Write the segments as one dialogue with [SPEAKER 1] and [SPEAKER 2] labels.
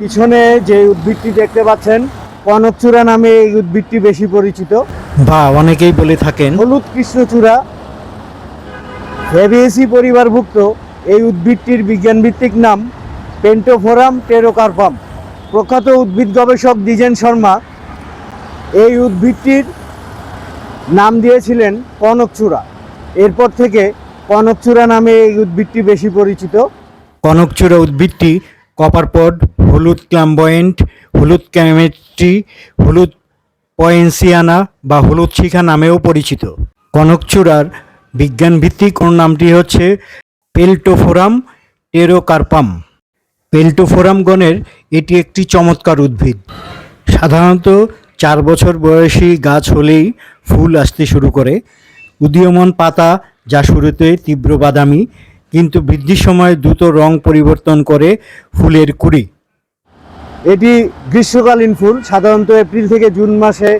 [SPEAKER 1] পিছনে যে উদ্ভিদটি দেখতে পাচ্ছেন কনকচূড়া নামে এই উদ্ভিদটি বেশি পরিচিত।
[SPEAKER 2] বা অনেকেই বলে থাকেন
[SPEAKER 1] হলুদ কৃষ্ণচূড়া ফেভিয়েসি পরিবারভুক্ত এই উদ্ভিদটির বিজ্ঞানভিত্তিক নাম পেন্টোফোরাম টেরোকার্পাম প্রখ্যাত উদ্ভিদ গবেষক দ্বিজেন শর্মা এই উদ্ভিদটির নাম দিয়েছিলেন কনকচূড়া। এরপর থেকে কনকচূড়া নামে এই উদ্ভিদটি বেশি পরিচিত।
[SPEAKER 2] কনকচূড়া উদ্ভিদটি কপারপড হলুদ ক্ল্যাম্বয়েন্ট হলুদ ক্যামেট্রি হলুদ পয়েন্সিয়ানা বা হলুদ শিখা নামেও পরিচিত। কনকচূড়ার বিজ্ঞানভিত্তিক নামটি হচ্ছে পেল্টোফোরাম টেরোকার্পাম? পেল্টোফোরাম গণের এটি একটি চমৎকার উদ্ভিদ। সাধারণত চার বছর বয়সী গাছ হলেই ফুল আসতে শুরু করে। উদীয়মান পাতা যা শুরুতে তীব্র বাদামি কিন্তু বৃদ্ধির সময় দ্রুত রং পরিবর্তন করে ফুলের কুড়ি।
[SPEAKER 1] এটি গ্রীষ্মকালীন ফুল। সাধারণত এপ্রিল থেকে জুন মাসে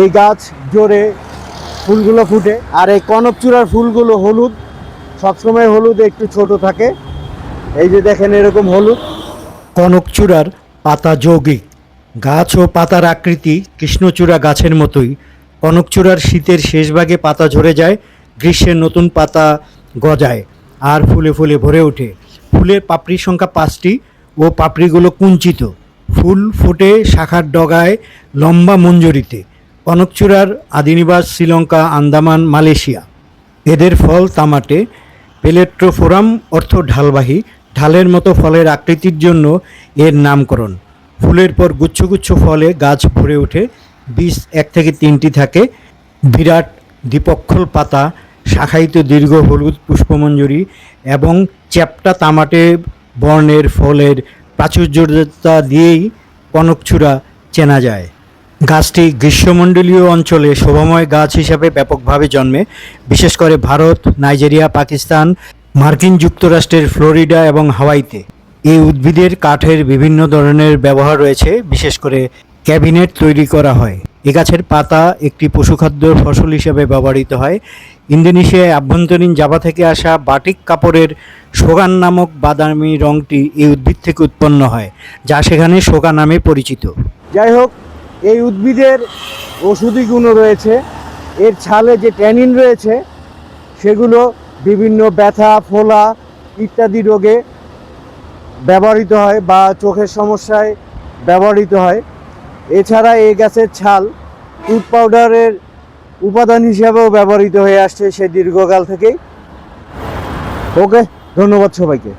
[SPEAKER 1] এই গাছ জোরে ফুলগুলো ফুটে। আর এই কনকচূড়ার ফুলগুলো হলুদ। সবসময় হলুদ একটু ছোট থাকে। এই যে দেখেন এরকম হলুদ।
[SPEAKER 2] কনকচূড়ার পাতা যৌগিক। গাছ ও পাতার আকৃতি কৃষ্ণচূড়া গাছের মতোই। কনকচূড়ার শীতের শেষ ভাগে পাতা ঝরে যায় গ্রীষ্মের নতুন পাতা গজায়। আর ফুলে ফুলে ভরে ওঠে। ফুলের পাপড়ির সংখ্যা পাঁচটি ও পাপড়িগুলো কুঞ্চিত। ফুল ফোটে শাখার ডগায় লম্বা মঞ্জুরিতে। কনকচূড়ার আদিনিবাস শ্রীলঙ্কা, আন্দামান, মালয়েশিয়া। এদের ফল তামাটে, পেলেট্রোফোরাম অর্থ ঢালবাহী, ঢালের মতো ফলের আকৃতির জন্য এর নামকরণ। ফুলের পর গুচ্ছগুচ্ছ ফলে গাছ ভরে ওঠে। বীজ এক থেকে তিনটি থাকে। বিরাট দ্বিপক্ষল পাতা শাখায়িত দীর্ঘ হলুদ পুষ্পমঞ্জুরি এবং চ্যাপ্টা তামাটে বর্ণের ফলের প্রাচুর্যতা দিয়েই কনকছুরা চেনা যায়। গাছটি গ্রীষ্মমণ্ডলীয় অঞ্চলে শোভাময় গাছ হিসাবে ব্যাপকভাবে জন্মে। বিশেষ করে ভারত, নাইজেরিয়া, পাকিস্তান, মার্কিন যুক্তরাষ্ট্রের ফ্লোরিডা এবং হাওয়াইতে। এই উদ্ভিদের কাঠের বিভিন্ন ধরনের ব্যবহার রয়েছে, বিশেষ করে ক্যাবিনেট তৈরি করা হয়। এ গাছের পাতা একটি পশুখাদ্য ফসল হিসেবে ব্যবহৃত হয়। ইন্দোনেশিয়ায় আভ্যন্তরীণ জাভা থেকে আসা বাটিক কাপড়ের সোগান নামক বাদামি রংটি এই উদ্ভিদ থেকে উৎপন্ন হয়, যা সেখানে সোগা নামে পরিচিত।
[SPEAKER 1] যাই হোক, এই উদ্ভিদের ওষুধি গুণও রয়েছে। এর ছালে যে ট্যানিন রয়েছে, সেগুলো বিভিন্ন ব্যথা, ফোলা ইত্যাদি রোগে ব্যবহৃত হয় বা চোখের সমস্যায় ব্যবহৃত হয়। এছাড়া এই গাছের ছাল টুথ পাউডারের উপাদান হিসাবেও ব্যবহৃত হয়ে আসছে সে দীর্ঘকাল থেকেই। ওকে, ধন্যবাদ সবাইকে।